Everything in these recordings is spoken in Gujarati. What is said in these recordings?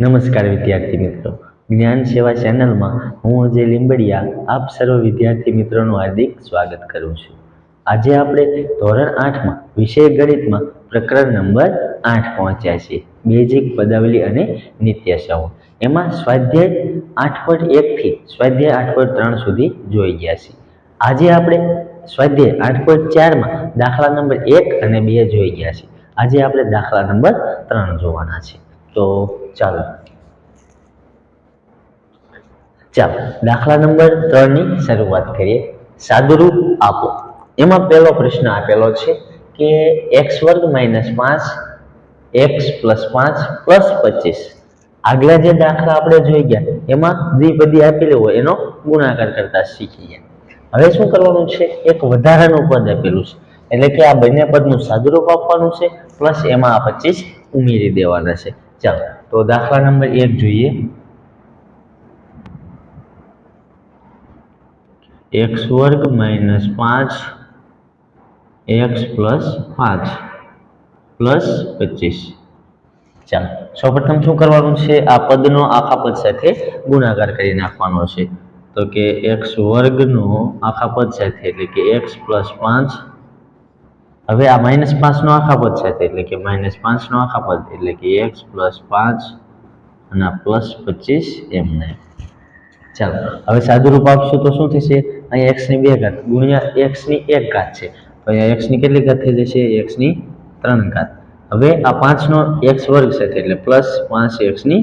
નમસ્કાર વિદ્યાર્થી મિત્રો. જ્ઞાન સેવા ચેનલમાં હું અજય લીંબડિયા, આપ સર્વ વિદ્યાર્થી મિત્રોનું હાર્દિક સ્વાગત કરું છું. આજે આપણે ધોરણ આઠમાં વિષય ગણિતમાં પ્રકરણ નંબર આઠ પહોંચ્યા છીએ. બેઝિક પદાવલી અને નિત્ય નિત્યસમો. એમાં સ્વાધ્યાય આઠ પોઈન્ટ એકથી સ્વાધ્યાય આઠ પોઈન્ટ ત્રણ સુધી જોઈ ગયા છીએ. આજે આપણે સ્વાધ્યાય આઠ પોઈન્ટ ચારમાં દાખલા નંબર એક અને બે જોઈ ગયા છીએ. આજે આપણે દાખલા નંબર ત્રણ જોવાના છે તો ચાલો. ચાલો, દાખલા નંબર ત્રણની શરૂઆત કરીએ. સાદુરૂપ આપો. એમાં પહેલો પ્રશ્ન આપેલો છે કે એક્સ વર્ગ માઇનસ પાંચ એક્સ પ્લસ પાંચ પ્લસ પચીસ. આગલા જે દાખલા આપણે જોઈ ગયા, એમાં દ્વિપદી આપેલી હોય એનો ગુણાકાર કરતા શીખી ગયા હવે શું કરવાનું છે? એક વધારાનું પદ આપેલું છે. એટલે કે આ બંને પદનું સાદુરૂપ આપવાનું છે, પ્લસ એમાં આ પચીસ ઉમેરી દેવાના છે. ચાલો. તો દાખલા નંબર એક જોઈએ. એક્સ વર્ગ માઇનસ પાંચ એક્સ પ્લસ પાંચ, પ્લસ પચીસ. ચાલો, સૌપ્રથમ શું કરવાનું છે? આ પદનો આખા પદ સાથે ગુણાકાર કરી નાખવાનો છે. તો કે એક્સ વર્ગનો આખા પદ સાથે, એટલે કે એક્સ પ્લસ પાંચ હવે આ માઇનસ પાંચનો આખા પદ સાથે એટલે કે માઇનસ પાંચનો આખા પદ, એટલે કે એક્સ પ્લસ પાંચ અને પ્લસ પચીસ એમને ચાલો, હવે સાદું રૂપ આપશું તો શું થશે? અહીંયા એક્સની બે ઘાત ગુણ્યા એક્સની એક ઘાત છે. અહીંયા એક્સની કેટલી ઘાત થઈ જશે? એક્સની ત્રણ ઘાત. હવે આ પાંચનો એક્સ વર્ગ સાથે એટલે પ્લસ પાંચ એક્સની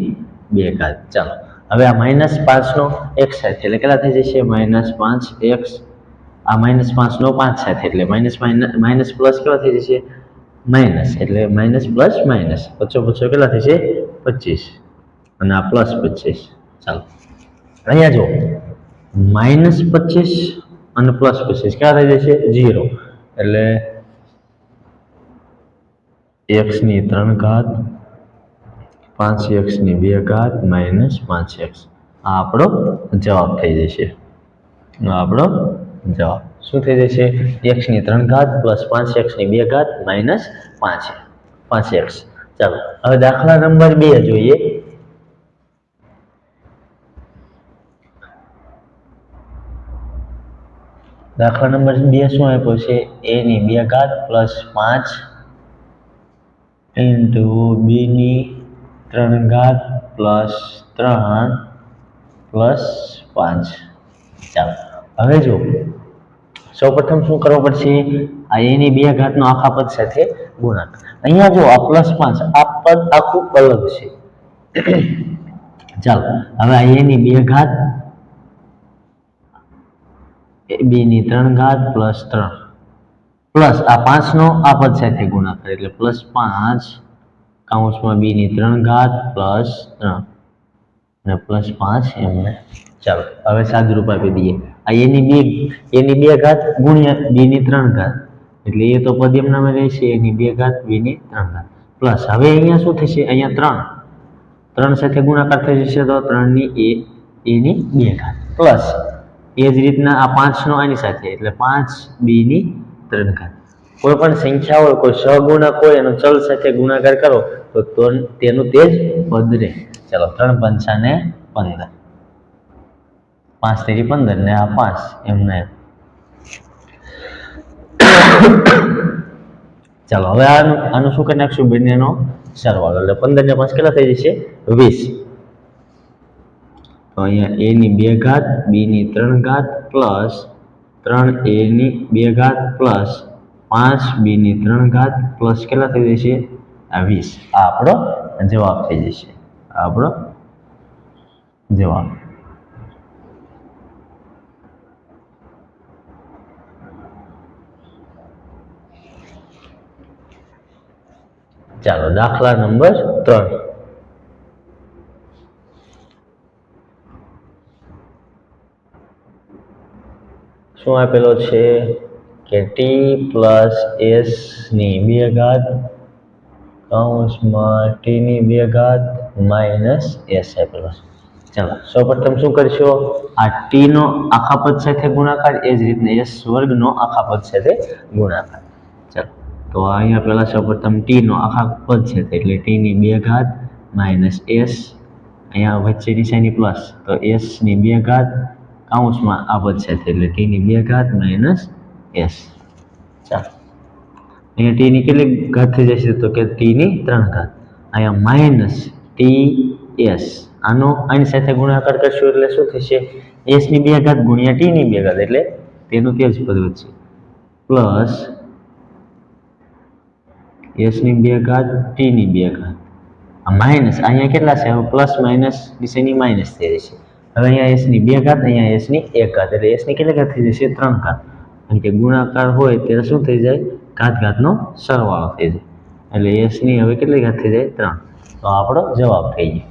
બે ઘાત. ચાલો, હવે આ માઇનસ પાંચનો એક્સ સાથે એટલે કેટલા થઈ જશે? માઇનસ પાંચ એક્સ આ માઇનસ પાંચનો પાંચ સાથે એટલે માઇનસ માઇનસ પ્લસ કેવા થઈ જશે? માઇનસ એટલે માઇનસ પ્લસ માઇનસ પચો પચો કેટલા થશે? પચીસ. અને આ પ્લસ પચીસ. ચાલો. અહીંયા જો માઇનસ પચીસ અને પ્લસ પચીસ. ક્યાં થઈ જશે? ઝીરો એટલે એક્સની ત્રણ ઘાત, પાંચ એક્સની બે ઘાત માઇનસ પાંચ એક્સ આ આપણો જવાબ થઈ જશે. આપણો જવાબ. શું થઈ જશે? એક્સની ત્રણ ઘાત પ્લસ પાંચ એક્સની બે ઘાત માઇનસ પાંચ પાંચ એક્સ ચાલો, હવે દાખલા નંબર બે જોઈએ. દાખલા નંબર બે શું આપ્યો છે? એની બે ઘાત પ્લસ પાંચ ઇન્ટુ બીની ત્રણ ઘાત પ્લસ ત્રણ પ્લસ પાંચ. ચાલો, હવે જો સૌપ્રથમ શું કરવું પડશે? આ એની બે ઘાતનો આખા પદ સાથે ગુણાકાર. અહીંયા જો આ પ્લસ પાંચ, આ પદ આખું અલગ છે. ચાલો, હવે આ એની બે ઘાત બે ની ત્રણ ઘાત પ્લસ ત્રણ. પ્લસ આ પાંચનો આ પદ સાથે ગુણાકાર, એટલે પ્લસ પાંચ કાઉન્સમાં બી ની ત્રણ ઘાત પ્લસ ત્રણ. અને પ્લસ પાંચ એમને, ચાલો, હવે સાદુરૂપ આપી દઈએ. આ એની બે એની બે ઘાત ગુણ્યા બીની ત્રણ ઘાત. એટલે એ તો પદ એમનામાં રહેશે, એની બે ઘાત, બીની ત્રણ ઘાત. પ્લસ હવે અહીંયા શું થશે? અહીંયા ત્રણ. ત્રણ સાથે ગુણાકાર થઈ જશે તો ત્રણની એ, એની બે ઘાત. પ્લસ એ જ રીતના આ પાંચનો આની સાથે, એટલે પાંચ, બીની ત્રણ ઘાત. કોઈ પણ સંખ્યા હોય, કોઈ સહગુણક હોય, એનો ચલ સાથે ગુણાકાર કરો, તો- તેનું તે જ પદ રહે. ચાલો, ત્રણ પંચાને પંદર. પાંચ તેરી પંદર ને આ પાંચ એમને એમ. ચાલો, હવે આનું આનું શું કરી નાખશું બંનેનો સરવાળો એટલે પંદર ને પાંચ કેટલા થઈ જશે? વીસ. તો અહીંયા એની બે ઘાત બીની ત્રણ ઘાત પ્લસ ત્રણ એની બે ઘાત પ્લસ પાંચ b ની ત્રણ ઘાત પ્લસ કેટલા થઈ જશે? આ વીસ. આ આપણો જવાબ થઈ જશે. આપણો જવાબ. ચાલો, દાખલા નંબર ત્રણ. શું આપેલો છે? કે ટી પ્લસ એસની બે ઘાત કૌંસમાં ટીની બે ઘાત માઇનસ એસ આપેલો છે. ચાલો, સૌપ્રથમ શું કરશો? આ ટીનો આખા પદ સાથે ગુણાકાર, એ જ રીતના એસ વર્ગનો આખા પદ સાથે ગુણાકાર. તો અહીંયા પહેલાં સૌપ્રથમ ટીનો આખા પદ છે એટલે ટીની બે ઘાત માઇનસ એસ અહીંયા વચ્ચે નિશાની પ્લસ તો એસની બે ઘાત કાઉન્સમાં આ પદ છે એટલે ટીની બે ઘાત માઇનસ એસ ચાલો. અહીંયા ટીની કેટલી ઘાત થઈ જશે, તો કે ટીની ત્રણ ઘાત. અહીંયા માઇનસ ટી એસ આનો આની સાથે ગુણાકાર કરશું એટલે શું થશે? એસની બે ઘાત ગુણ્યા ટીની બે ઘાત, એટલે તેનું તે જ પદ વધશે. પ્લસ એસની બે ઘાત ટીની બે ઘાત. આ માઇનસ અહીંયા કેટલા છે? હવે પ્લસ માઇનસ વિશેની માઇનસ થઈ જશે. હવે અહીંયા એસની બે ઘાત, અહીંયા એસની એક ઘાત. એટલે એસની કેટલી ઘાત થઈ જશે? ત્રણ ઘાત. કારણ કે ગુણાકાર હોય ત્યારે શું થઈ જાય? ઘાત ઘાતનો સરવાળો થઈ જાય. એટલે એસની હવે કેટલી ઘાત થઈ જાય? ત્રણ. તો આપણો જવાબ થઈ ગયો.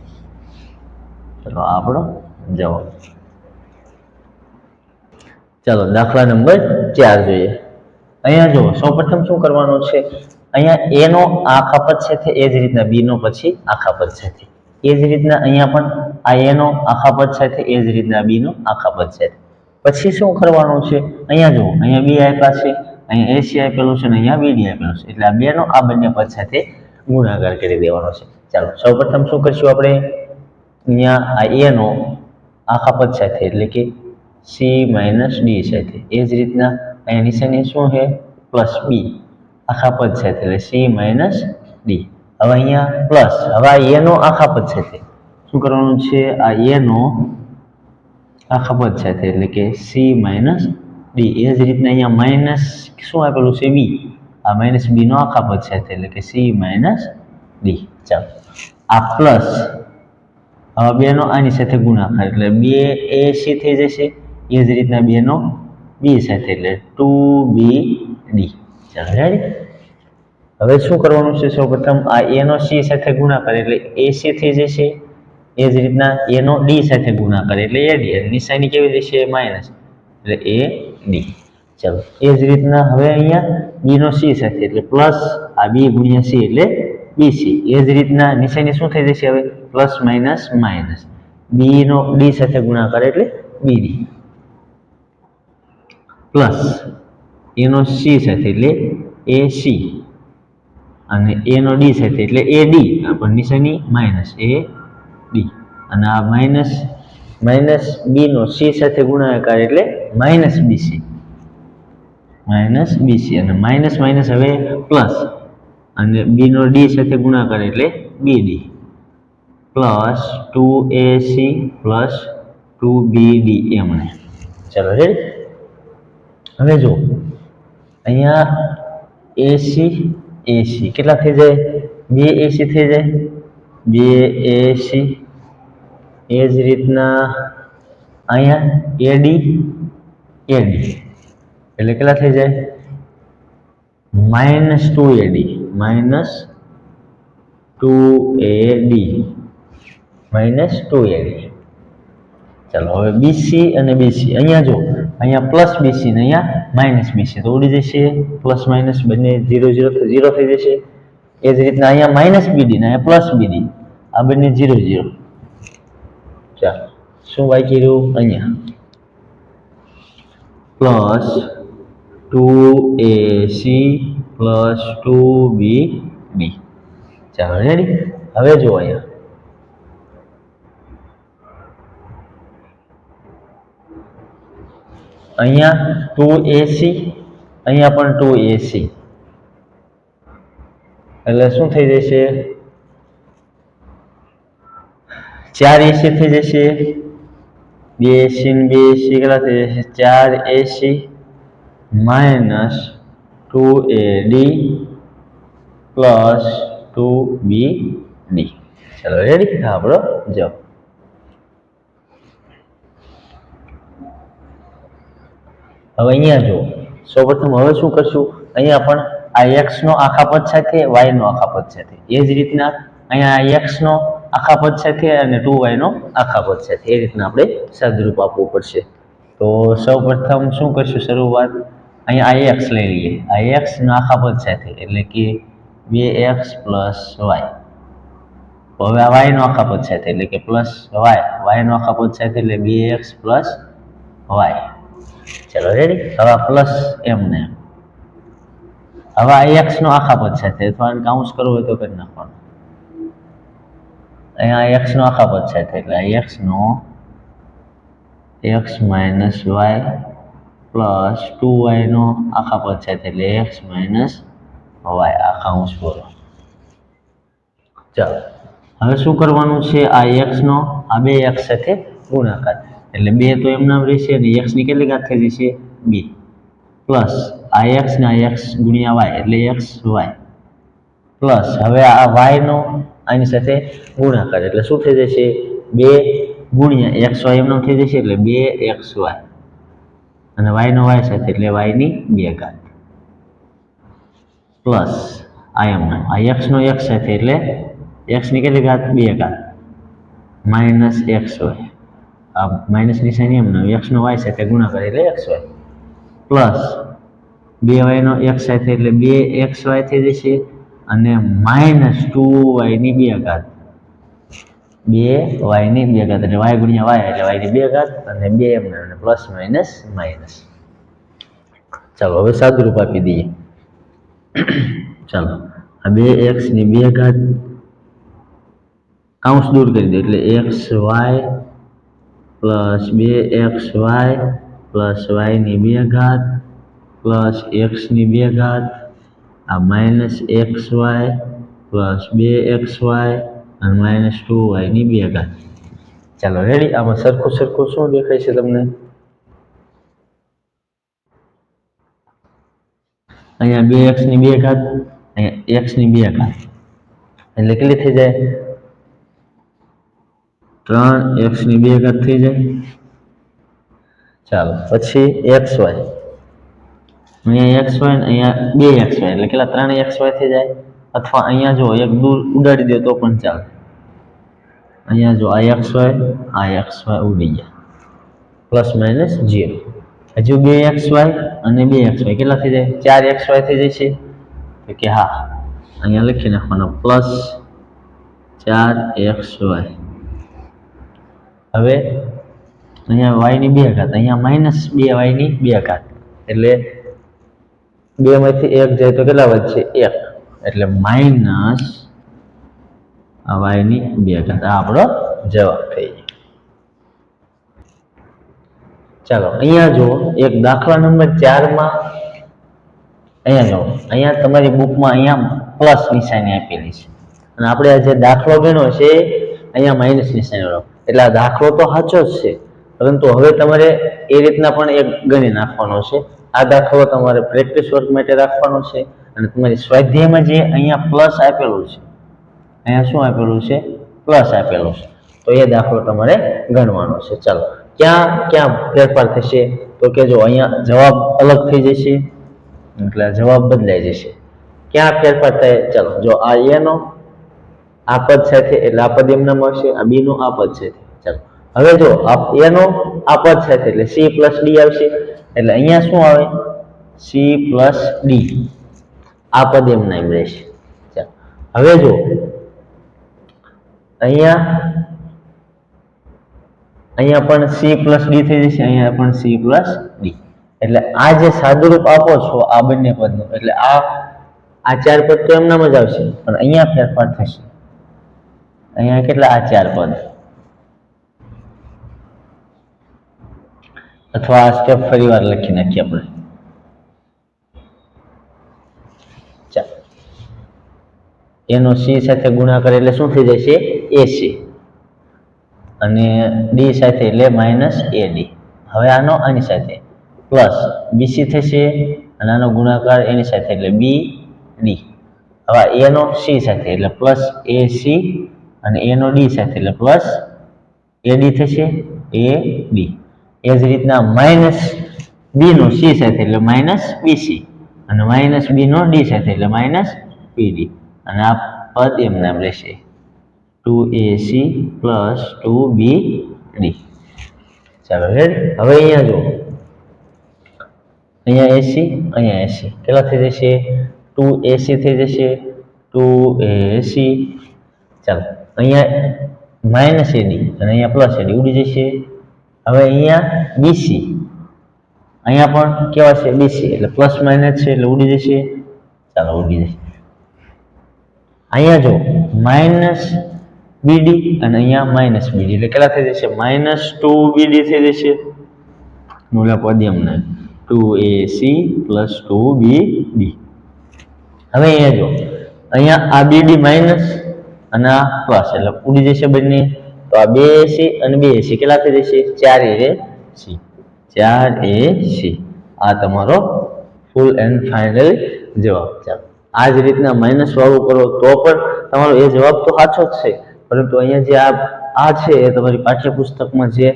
ચલો, આપણો જવાબ. ચાલો, દાખલા નંબર ચાર જોઈએ. અહીંયા જુઓ, સૌપ્રથમ શું કરવાનું છે? અહીંયા એનો આખા પદ સાથે એ જ રીતના બીનો પછી આખા પદ સાથે એ જ રીતના અહીંયા પણ આ એનો આખા પદ સાથે એ જ રીતના બીનો આખા પદ સાથે પછી શું કરવાનું છે? અહીંયા જુઓ, અહીંયા બી આપ્યા છે, અહીંયા એસી આપેલું છે અને અહીંયા બીડી આપેલું છે. એટલે આ બેનો આ બંને પદ સાથે ગુણાકાર કરી દેવાનો છે. ચાલો સૌપ્રથમ શું કરીશું આપણે? અહીંયા આ એનો આખા પદ સાથે એટલે કે સી માઇનસ ડી સાથે એ જ રીતના અહીંયા નિશાની શું છે? પ્લસ બી આખા પદ છે એટલે સી માઇનસ ડી હવે અહીંયા પ્લસ હવે આ એનો આખા પદ સાથે શું કરવાનું છે? આ એનો આખા પદ છે એટલે કે સી માઇનસ ડી એ જ રીતના અહીંયા માઇનસ શું આપેલું છે? બી આ માઇનસ બીનો આખા પદ છે એટલે કે સી માઇનસ ડી ચાલો. આ પ્લસ હવે બેનો આની સાથે ગુણાકાર. એટલે બે એ સી થઈ જશે? એ જ રીતના બેનો બી સાથે એટલે ટુ બી ડી ચાલો રેડી હવે શું કરવાનું છે સૌપ્રથમ? આ એનો સી સાથે ગુણાકાર એટલે એ સી થઈ જશે? એ જ રીતના એનો ડી સાથે ગુણાકાર, એટલે એ ડી નિશાની કેવી રહેશે? માઇનસ એટલે એ ડી ચાલો, એ જ રીતના હવે અહીંયા બીનો સી સાથે, એટલે પ્લસ આ બી ગુણ્યા સી એટલે બીસી એ જ રીતના નિશાની શું થઈ જશે હવે? પ્લસ માઇનસ માઇનસ બીનો ડી સાથે ગુણાકાર, એટલે બીડી પ્લસ. એનો સી સાથે એટલે એ સી અને એનો ડી સાથે એટલે એ ડી આપણ નિશાની માઇનસ એ ડી અને આ માઇનસ માઇનસ બીનો સી સાથે ગુણાકાર એટલે માઇનસ બીસી માઇનસ બીસી અને માઇનસ માઇનસ હવે પ્લસ. અને બીનો ડી સાથે ગુણાકાર એટલે B D plus two A C plus two B D એમને ચાલો રેડી હવે જો અહીંયા એસી એસી કેટલા થઈ જાય? બે એસી થઈ જાય? બે એસી એ જ રીતના અહીંયા એડી એડી એટલે કેટલા થઈ જાય? Minus two AD minus two AD minus two AD ચાલો, હવે બીસી અને બીસી અહીંયા જો અહીંયા પ્લસ બીસી ને અહીંયા માઇનસ બીસી તો ઉડી જશે. પ્લસ માઇનસ બંને ઝીરો ઝીરો ઝીરો થઈ જશે. એ જ રીતના અહીંયા માઇનસ બીડી ને અહીંયા પ્લસ બીડી આ બંને ઝીરો ઝીરો ચાલો. શું વાંચી રહ્યું? અહીંયા. Plus two A C plus two B B ચાલો રેડી હવે જો અહીંયા. અહીંયા ટુ એસી અહીંયા પણ ટુ એસી એટલે શું થઈ જશે? ચાર એસી થઈ જશે. બે એસી ને બે એસી કેટલા થઈ જશે? ચાર AC minus two A D plus two B D ચાલો રેડી આપણો જવાબ. હવે અહીંયા જો સૌપ્રથમ હવે શું કરશું? અહીંયા પણ આ એક્સનો આખા પદ સાથે વાયનો આખા પદ સાથે. એ જ રીતના અહીંયા x નો આખા પદ સાથે અને ટુ વાયનો આખા પદ સાથે. એ રીતના આપણે સદરૂપ આપવું પડશે. તો સૌપ્રથમ શું કરશું શરૂઆત? અહીંયા આ એક્સ લઈ લઈએ. આ એક્સ નો આખા પદ સાથે, એટલે કે બે એક્સ પ્લસ વાય હવે આ વાયનો આખા પદ સાથે, એટલે કે પ્લસ વાય વાયનો આખા પદ સાથે, એટલે બે એક્સ પ્લસ વાય ચલો રેડી હવે પ્લસ એમને હવે આ એક્સ નો આખા પદ સાથે અથવા કાઉન્સ કરવું હોય તો કરી નાખવાનું. અહીંયા એક્સ નો આખા પદ સાથે એટલે એક્સ નો X minus Y plus two Y નો આખા પદ સાથે એટલે એક્સ માઇનસ વાય આખા અંશ બોલો. ચાલો, હવે શું કરવાનું છે? આ એક્સ નો, આ બે એક્સ સાથે ગુણાકાર. એટલે બે તો એમનામ રહેશે અને એક્સની કેટલી ઘાત થઈ જશે? બે. પ્લસ આ એક્સ ને આ એક્સ ગુણ્યા વાય એટલે એક્સ વાય પ્લસ હવે આ વાયનો આની સાથે ગુણાકાર, એટલે શું થઈ જશે? બે ગુણ્યા એક્સ વાય એમનો થઈ જશે, એટલે બે એક્સ વાય અને વાયનો વાય સાથે, એટલે વાયની બે ઘાત. પ્લસ આ એમનો આ એક્સનો એક્સ સાથે, એટલે એક્સની કેટલી ઘાત? બે ઘાત. માઇનસ એક્સ વાય આ માઇનસ નિશાની એમનો નો વાય સાથે ગુણાકાર એટલે એક્સ વાય પ્લસ બે વાયનો એક્સ સાથે એટલે બે એક્સ વાય થઈ જશે અને માઇનસ ટુ વાયની બે ઘાત. બે વાયની બે ઘાત એટલે વાય ગુણ્યા વાય એટલે વાયની બે ઘાત અને બે એમને અને પ્લસ માઇનસ માઇનસ ચાલો, હવે સાદુરૂપ આપી દઈએ. ચાલો, આ બે એક્સની બે ઘાત. કાઉન્સ દૂર કરી દે એટલે એક્સ વાય પ્લસ બે એક્સ વાય પ્લસ વાયની બે ઘાત પ્લસ એક્સની બે ઘાત આ માઇનસ એક્સ વાય પ્લસ બે એક્સ વાય અને માઇનસ ટુ વાયની બે ઘાત ચાલો રેડી આમાં સરખું સરખું શું દેખાય છે તમને? અહીંયા બે એક્સની બે ઘાત, અહીંયા એક્સની બે ઘાત. એટલે કેટલી થઈ જાય? ત્રણ એક્સની બે ઘાત થઈ જાય. ચાલો, પછી એક્સ વાય અહીંયા એક્સ વાય અહીંયા બે એક્સ વાય એટલે કેટલા? ત્રણ એક્સ વાય થઈ જાય. અથવા અહીંયા જો એક દૂર ઉડાડી દે તો પણ ચાલે. અહીંયા જો આ એક્સ વાય આ એક્સ વાય ઉડી ગયા. પ્લસ માઇનસ જીરો હજુ બે એક્સ વાય અને બે એક્સ વાય કેટલા થઈ જાય? ચાર એક્સ વાય થઈ જશે તો કે હા. અહીંયા લખી નાખવાનો. પ્લસ ચાર એક્સ વાય હવે અહીંયા વાયની બે ઘાત, અહીંયા માઇનસ બે વાયની બે ઘાત. એટલે બે માંથી એક જાય તો કેટલા વધશે? એક. એટલે માઇનસ આ વાયની બે ઘાત. આ આપણો જવાબ થઈ ગયો. ચાલો, અહીંયા જુઓ, એક દાખલા નંબર ચારમાં અહીંયા જુઓ. અહીંયા તમારી બુકમાં અહીંયા પ્લસ નિશાની આપેલી છે. અને આપણે આ જે દાખલો ગણ્યો છે, અહીંયા માઇનસ નિશાની એટલે આ દાખલો તો સાચો જ છે. પરંતુ હવે તમારે એ રીતના પણ એક ગણી નાખવાનો છે. આ દાખલો તમારે પ્રેક્ટિસ વર્ક માટે રાખવાનો છે અને તમારી સ્વાધ્યાયમાં જે અહીંયા પ્લસ આપેલું છે. અહીંયા શું આપેલું છે? પ્લસ આપેલું છે. તો એ દાખલો તમારે ગણવાનો છે. ચાલો, ક્યાં ક્યાં ફેરફાર થશે? તો કે જો અહીંયા જવાબ અલગ થઈ જશે. એટલે જવાબ બદલાઈ જશે. ક્યાં ફેરફાર થાય? ચાલો, જો આ એનો આ પદ સાથે એટલે આ પદ મળશે આવશે આ બી નું આ પદ સાથે ચાલો. હવે જો આ એનો આ સાથે એટલે સી પ્લસ ડી આવશે. એટલે અહીંયા શું આવે? સી પ્લસ ડી આ પદ એમના એમ રહેશે. ચાલો. હવે જો, અહીંયા અહીંયા પણ સી પ્લસ ડી થઈ જશે, અહીંયા પણ સી પ્લસ ડી એટલે આ જે સાદુરૂપ આપો છો, આ બંને પદનું, એટલે આ આ ચાર પદ તો એમનામ જ આવશે, પણ અહીંયા ફેરફાર થશે. અહીંયા કેટલા આ ચાર પદ? અથવા આ સ્ટેપ ફરી વાર લખી નાખીએ આપણે. એનો સી સાથે ગુણાકાર એટલે શું થઈ જશે એસી અને ડી સાથે એટલે માઇનસ એ ડી હવે આનો આની સાથે. પ્લસ બીસી થશે અને આનો ગુણાકાર એની સાથે એટલે બી ડી હવે એનો સી સાથે એટલે પ્લસ એ સી અને એનો ડી સાથે એટલે પ્લસ એ ડી થશે એ ડી એ જ રીતના માઇનસ બીનું સી સાથે એટલે માઇનસ બીસી અને માઇનસ બીનો ડી સાથે એટલે માઇનસ પીડી અને આ પદ એમ રહેશે two A C plus two B D ચાલો રેડ હવે અહીંયા જો અહીંયા એસી અહીંયા એસી કેટલા થઈ જશે? ટુ એસી થઈ જશે. ટુ એસી ચાલો. અહીંયા માઇનસ એડી અને અહીંયા પ્લસ એડી ઉડી જશે. હવે અહીંયા બીસી અહીંયા પણ કેવા છે? બીસી એટલે પ્લસ માઇનસ છે એટલે ઉડી જશે. ચાલો ઉડી જશે. અહીંયા જો માઇનસ બીડી અને અહીંયા માઇનસ બીડી એટલે કેટલા થઈ જશે? માઇનસ ટુ બીડી થઈ જશે. મૂલા પદ્યમને. Two A C plus two B D હવે અહીંયા જો. અહીંયા આ બીડી માઇનસ અને આ શ્વાસ એટલે ઉડી જશે બંને. તો આ બે એસી અને બે એસી કેટલા થઈ જશે ચાર એ સી ચાર એ સી આ તમારો ફૂલ એન્ડ ફાઇનલ જવાબ. ચાલો. આ જ રીતના માઇનસ વાળું કરો તો પણ તમારો એ જવાબ તો સાચો જ છે. પરંતુ અહીંયા જે આ આ છે એ તમારી પાઠ્યપુસ્તકમાં જે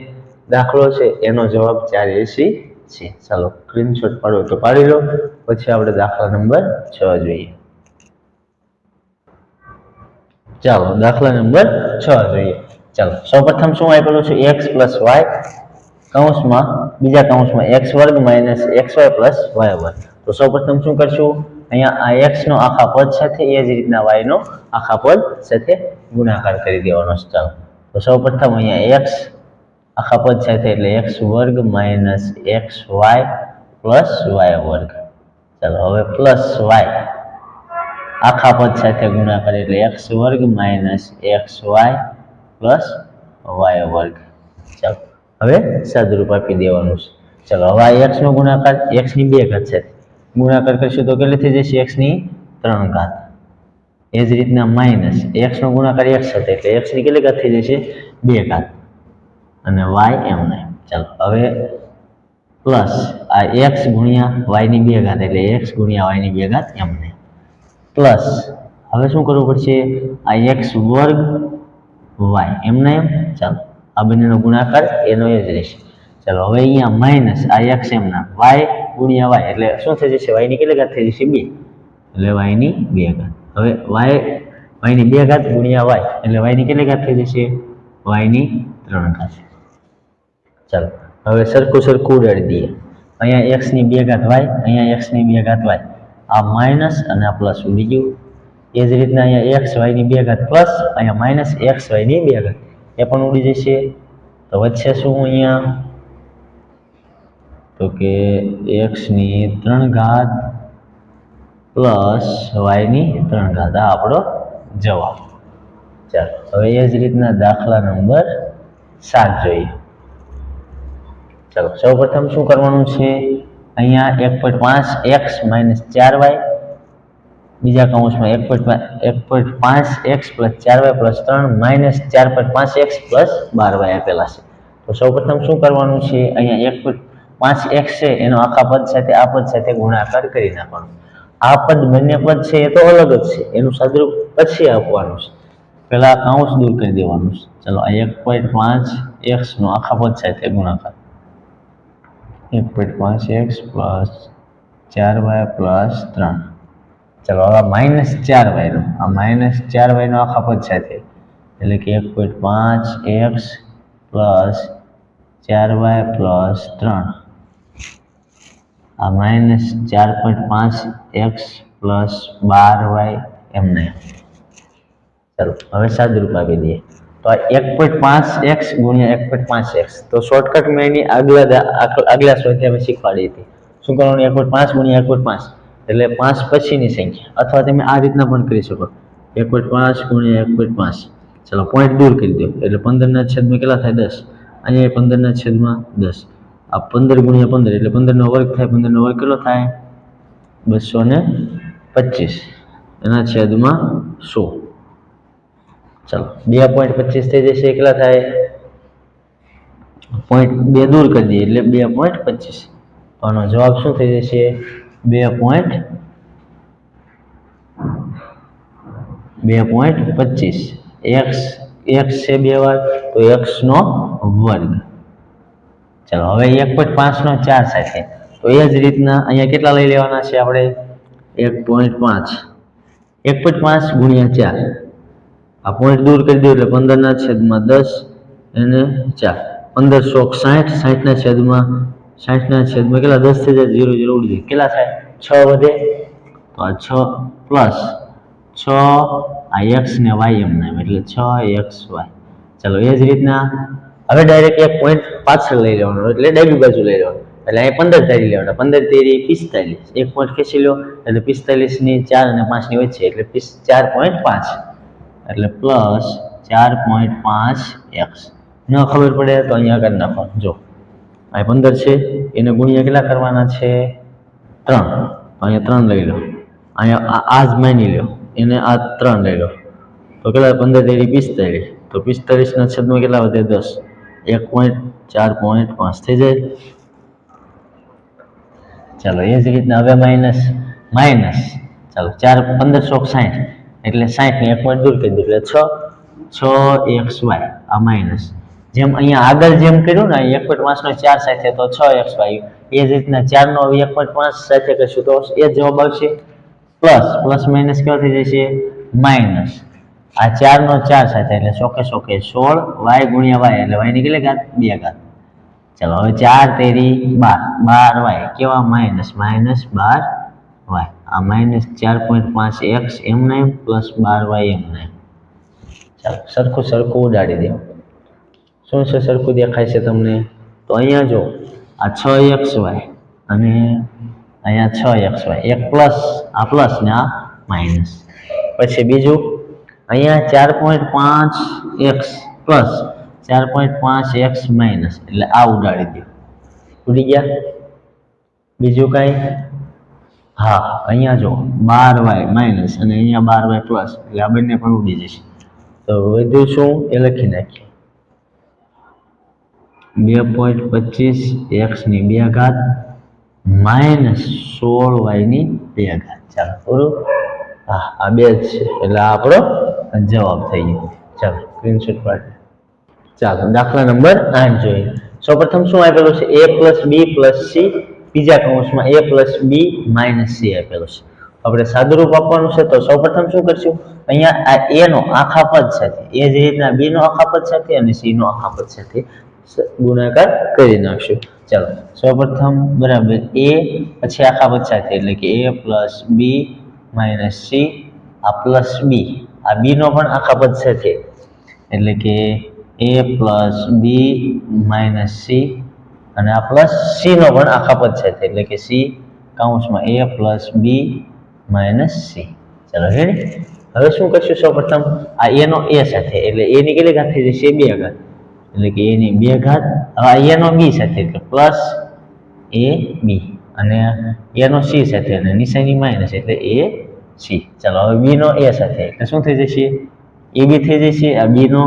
દાખલો છે, એનો જવાબ ચાર એસી છે. ચાલો સ્ક્રીનશોટ પાડો તો પાડી લો. પછી આપણે દાખલા નંબર છ જોઈએ. ચાલો, દાખલા નંબર છ જોઈએ. ચાલો, સૌપ્રથમ શું આપેલું છે? એક્સ પ્લસ વાય કૌંસમાં, બીજા કૌંસમાં એક્સ વર્ગ minus X Y plus Y વર્ગ. તો સૌપ્રથમ શું કરશું? અહીંયા આ એક્સ નો આખા પદ સાથે, એ જ રીતના વાય નો આખા પદ સાથે ગુણાકાર કરી દેવાનો છે. ચાલો, તો સૌપ્રથમ અહીંયા એક્સ આખા પદ સાથે, એટલે એક્સ વર્ગ minus X Y plus Y વર્ગ. ચાલો, હવે પ્લસ વાય આખા પદ સાથે ગુણાકાર એટલે એક્સ વર્ગ minus X Y plus Y વર્ગ. ચાલો, હવે સદરૂપ આપી દેવાનું છે. ચાલો, હવે આ એક્સનો ગુણાકાર એક્સની બે ઘાત છે. ગુણાકાર કરશું તો કેટલી થઈ જશે? એક્સની ત્રણ ઘાત. એ જ રીતના માઇનસ એક્સનો ગુણાકાર એક્સ સાથે, એટલે એક્સની કેટલી ઘાત થઈ જશે? બે ઘાત. અને વાય એમ નહીં. ચાલો, હવે પ્લસ આ એક્સ ગુણ્યા વાયની બે ઘાત, એટલે એક્સ ગુણ્યા વાયની બે ઘાત નહીં. પ્લસ હવે શું કરવું પડશે? આ એક્સ વર્ગ વાય એમને એમ? ચાલો, આ બંનેનો ગુણાકાર એનો એ જ રહેશે. ચાલો, હવે અહીંયા માઇનસ આ એક્સ એમના વાય ગુણ્યા વાય એટલે શું થઈ જશે? વાયની કેટલી ઘાત થઈ જશે? બે. એટલે વાયની બે ઘાત. હવે વાય વાયની બે ઘાત ગુણ્યા વાય એટલે વાયની કેટલી ઘાત થઈ જશે? વાયની ત્રણ ઘાત. ચાલો, હવે સરખું સરખું ઉડાડી દઈએ. અહીંયા એક્સની બે ઘાત વાય અહીંયા એક્સની બે ઘાત વાય આ માઇનસ અને આ પ્લસ ઉડી ગયું એ જ રીતના અહીંયા એક્સ વાયની બે ઘાત પ્લસ, અહીંયા માઇનસ એક્સ વાયની બે ઘાત. એ પણ ઉડી જશે. તો વચ્ચે શું અહીંયા? તો કે એક્સની ત્રણ ઘાત પ્લસ વાયની ત્રણ ઘાત. આ આપણો જવાબ. ચાલો, હવે એ જ રીતના દાખલા નંબર સાત જોઈએ. ચાલો સૌ પ્રથમ શું કરવાનું છે? અહીંયા એક પોઈન્ટ પાંચ એક્સ માઇનસ ચાર વાય બીજા કૌંસમાં એક પોઈન્ટ એક પોઈન્ટ પાંચ એક્સ પ્લસ ચાર વાય પ્લસ ત્રણ માઇનસ ચાર પોઈન્ટ પાંચ એક્સ પ્લસ બાર વાય આપેલા છે. તો સૌપ્રથમ શું કરવાનું છે? અહીંયા એક પોઈન્ટ પાંચ એક્સ છે, એનો આખા પદ સાથે, આ પદ સાથે ગુણાકાર કરી નાખવાનો. આ પદ બંને પદ છે, એ તો અલગ જ છે. એનું સદરૂપ પછી આપવાનું છે. પહેલા કૌંસ દૂર કરી દેવાનું છે. ચલો, આ એક પોઈન્ટ પાંચ એક્સનો આખા પદ સાથે ગુણાકાર. એક પોઈન્ટ પાંચ એક્સ પ્લસ ચાર વાય પ્લસ ત્રણ. ચાલો, હવે માઇનસ ચાર વાયનો. આ માઇનસ ચાર વાયનો આખા પદ સાથે એટલે કે એક પોઈન્ટ પાંચ એક્સ પ્લસ ચાર વાય પ્લસ ત્રણ. આ માઇનસ ચાર પોઈન્ટ પાંચ એક્સ પ્લસ બાર વાય એમને ચાલો, હવે સાદુરૂપ આપી દઈએ. તો આ એક પોઈન્ટ પાંચ એક્સ ગુણ્યા એક પોઈન્ટ પાંચ એક્સ તો શોર્ટકટ મેં એની આગલા આગલા સ્વાધ્યાયમાં શીખવાડી હતી. શું કરવાનું? એક પોઈન્ટ પાંચ ગુણ્યા એક પોઈન્ટ પાંચ. એટલે પાંચ પછીની સંખ્યા. અથવા તમે આ રીતના પણ કરી શકો. એક પોઈન્ટ પાંચ ગુણ્યા એક પોઈન્ટ પાંચ. ચલો પોઈન્ટ દૂર કરી દો. એટલે પંદરના છેદમાં કેટલા થાય? દસ. અહીંયા પંદરના છેદમાં દસ. આ પંદર ગુણ્યા પંદર, એટલે પંદરનો વર્ગ થાય. પંદરનો વર્ગ કેટલો થાય? બસો ને પચીસ. એના છેદમાં સો. ચાલો, બે પોઈન્ટ પચીસ થઈ જશે, કેટલા થાય? પોઈન્ટ બે દૂર કરી દઈએ, એટલે બે પોઈન્ટ પચીસ. આનો જવાબ શું થઈ જશે? બે પોઈન્ટ બે પોઈન્ટ પચીસ. એક્સ એક્સ છે બે વાર, તો એક્સનો વર્ગ. ચાલો, હવે એક પોઈન્ટ પાંચનો ચાર સાથે તો એ જ રીતના અહીંયા કેટલા લઈ લેવાના છે આપણે? એક પોઈન્ટ પાંચ. એક પોઈન્ટ પાંચ ગુણ્યા ચાર. આ પોઈન્ટ દૂર કરી દો એટલે પંદરના છેદમાં દસ અને ચાર. પંદર સોક સાઠ, સાઠના છેદમાં સાઠના છેદમાં કેટલા? દસ થઈ જાય, ઝીરો ઝીરો ઉડી જાય. કેટલા થાય? છ વધે? તો આ છ પ્લસ છ, આ એક્સ ને વાય એમ નામ, એટલે છ એક્સ વાય ચાલો, એ જ રીતના. હવે ડાયરેક્ટ એક પોઈન્ટ પાછળ લઈ લેવાનો, એટલે ડાબી બાજુ લઈ લેવાનું. એટલે અહીં પંદર તારી લેવાના. પંદર તેરી પિસ્તાલીસ. એક પોઈન્ટ ખેંચી લો, એટલે પિસ્તાલીસની ચાર અને પાંચની વચ્ચે, એટલે પીસ ચાર પોઈન્ટ પાંચ. એટલે પ્લસ ચાર પોઈન્ટ પાંચ એક્સ ન ખબર પડે તો અહીંયા કરી નાખો. જો, અહીં પંદર છે, એને ગુણ્યા કેટલા કરવાના છે? ત્રણ. અહીંયા ત્રણ લઈ લો. અહીંયા આ- જ માની લો. એને આ ત્રણ લઈ લો. તો કેટલા? પંદર તેરી પિસ્તાલીસ તો પિસ્તાલીસના છદમાં કેટલા વધે? દસ. એક પોઈન્ટ ચાર પોઈન્ટ પાંચ. થઈ જાય? ચાલો, એ જ રીતના હવે માઇનસ માઇનસ ચાલો, ચાર પંદર સો સાઠ. એટલે સાઠ ને એક પોઈન્ટ દૂર કરી દીધું. એટલે છ છ એક્સ વાય આ માઇનસ જેમ અહીંયા આગળ જેમ કર્યું ને એક પોઈન્ટ પાંચનો ચાર સાથે તો છ એક્સ વાય એ જ રીતના ચારનો એક પોઈન્ટ પાંચ સાથે કરશું તો એ જવાબ આવશે. પ્લસ પ્લસ માઇનસ કેવો થઈ જશે? માઇનસ આ ચારનો ચાર સાથે, એટલે ચોખે ચોકે સોળ વાય ગુણ્યા વાય એટલે વાય નીકળે ઘાત બે ઘાત. ચલો, હવે ચાર તેરી બાર. બાર વાય કેવા? માઇનસ માઇનસ બાર આ માઇનસ ચાર પોઈન્ટ પાંચ એક્સ એમને એમ પ્લસ બાર વાય એમને. સરખું સરખું ઉડાડી દો. શું છે સરખું દેખાય છે તમને? તો અહીંયા જો, આ છ એક્સ વાય અને અહીંયા છ એક્સ વાય એક પ્લસ આ પ્લસ ને આ માઇનસ પછી બીજું, અહીંયા ચાર પોઈન્ટ પાંચ એક્સ પ્લસ ચાર પોઈન્ટ પાંચ એક્સ માઇનસ એટલે આ ઉડાડી દો. ઉડી ગયા? બીજું કાંઈ? હા, અહીંયા જો, બાર વાય માઇનસ અને અહીંયા બાર વાય પ્લસ એટલે આ બંને પણ ઉડી જશે. તો વધ્યું શું? એ લખી નાખીએ. બે પોઈન્ટ પચીસ એક્સની બે ઘાત માઇનસ સોળ વાયની બે ઘાત. ચાલો બરોબર હા, આ બે જ છે, એટલે આ આપણો જવાબ થઈ ગયો. ચાલો સ્ક્રીનશોટ પાડી. ચાલો, દાખલા નંબર આઠ જોઈએ. સૌપ્રથમ શું આપેલું છે? A plus B plus C બીજા કૌંસમાં A plus B minus C આપેલું છે. આપણે સાદુરૂપ આપવાનું છે તો સૌપ્રથમ શું કરશું? અહીંયા આ એ નો આખા પદ સાથે એ જ રીતના બી નો આખા પદ સાથે અને સી નો આખા પદ સાથે ગુણાકાર કરી નાખશું. ચાલો, સૌપ્રથમ બરાબર એ પછી આખા પદ સાથે, એટલે કે A plus B minus C આ પ્લસ બી આ બી નો પણ આખા પદ સાથે, એટલે કે A plus B minus C અને આ પ્લસ સીનો પણ આખા પદ છે. એટલે કે C કાઉન્સમાં A plus B minus C ચાલો રેડી હવે શું કરશું સૌપ્રથમ? આ એનો એ સાથે. એટલે એની કેટલી ઘાત થઈ જશે? બે ઘાત. એટલે કે એની બે ઘાત. હવે આ એનો બી સાથે. એટલે પ્લસ એ બી અને એનો સી સાથે. અને નિશાની માઇનસ એટલે એ સી ચાલો, હવે બીનો એ સાથે. એટલે શું થઈ જશે? એ બી થઈ જશે. આ બીનો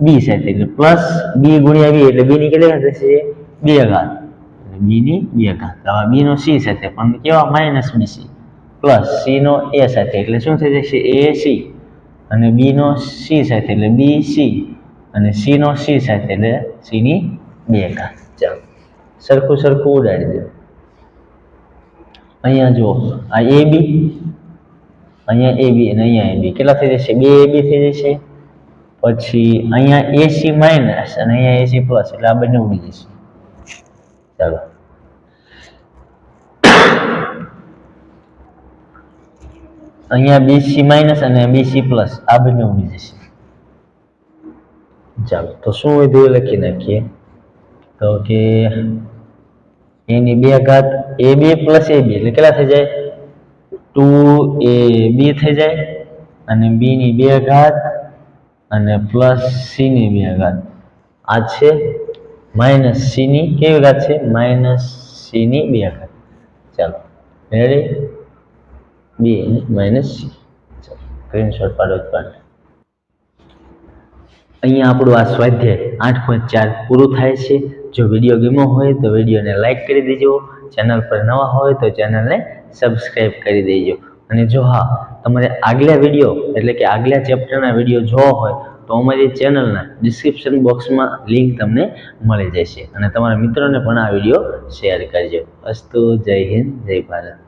બી સાથે. એટલે પ્લસ બી ગુણ્યા બી એટલે બીની કેટલી ઘાત થશે બે ઘાત. બીની બે ઘાત. હવે બીનો સી સાથે. પણ કેવા માઇનસ બી સી પ્લસ સીનો એ સાથે. એટલે શું થઈ જશે? એ સી અને બીનો સી સાથે. એટલે બી સી અને સીનો સી સાથે. એટલે સીની બે ઘાત. ચાલો. સરખું સરખું ઉડાડી દો. અહીંયા જુઓ. આ એ બી અહીંયા એ બી અને અહીંયા એ બી કેટલા થઈ જશે? બે એ બી થઈ જશે. પછી અહીંયા એસી માઇનસ અને અહીંયા એસી પ્લસ એટલે આ બંને ઉડી જશે. ચાલો. અહીંયા બીસી માઇનસ અને બીસી પ્લસ આ બંને ઉડી જશે. ચાલો, તો શું વધ્યું લખી નાખીએ. તો કે એની બે ઘાત એ બી પ્લસ એ બી એટલે કેટલા થઈ જાય? ટુ એ બી થઈ જાય, અને બી ની બે ઘાત અને પ્લસ સી ની બે ઘાત. આ છે માઇનસ સીની કેવી ઘાત છે? માઇનસ સીની બે ઘાત ચાલો રેડી બે માઇનસ સી. સ્ક્રીનશોટ પાડો જ અહીંયા આપણું આ સ્વાધ્યાય આઠ પોઈન્ટ ચાર પૂરું થાય છે. જો વીડિયો ગમ્યો હોય તો વિડીયોને લાઇક કરી દેજો. ચેનલ પર નવા હોય તો ચેનલને સબસ્ક્રાઈબ કરી દેજો. અને જો હા, તમારે આગલા વીડિયો એટલે કે આગલા ચેપ્ટરના વીડિયો જોવા હોય તો અમારી ચેનલના ડિસ્ક્રિપ્શન બોક્સમાં લિંક તમને મળી જશે. અને તમારા મિત્રોને પણ આ વીડિયો શેર કરજો. અસ્તુ, જય હિન્દ, જય ભારત.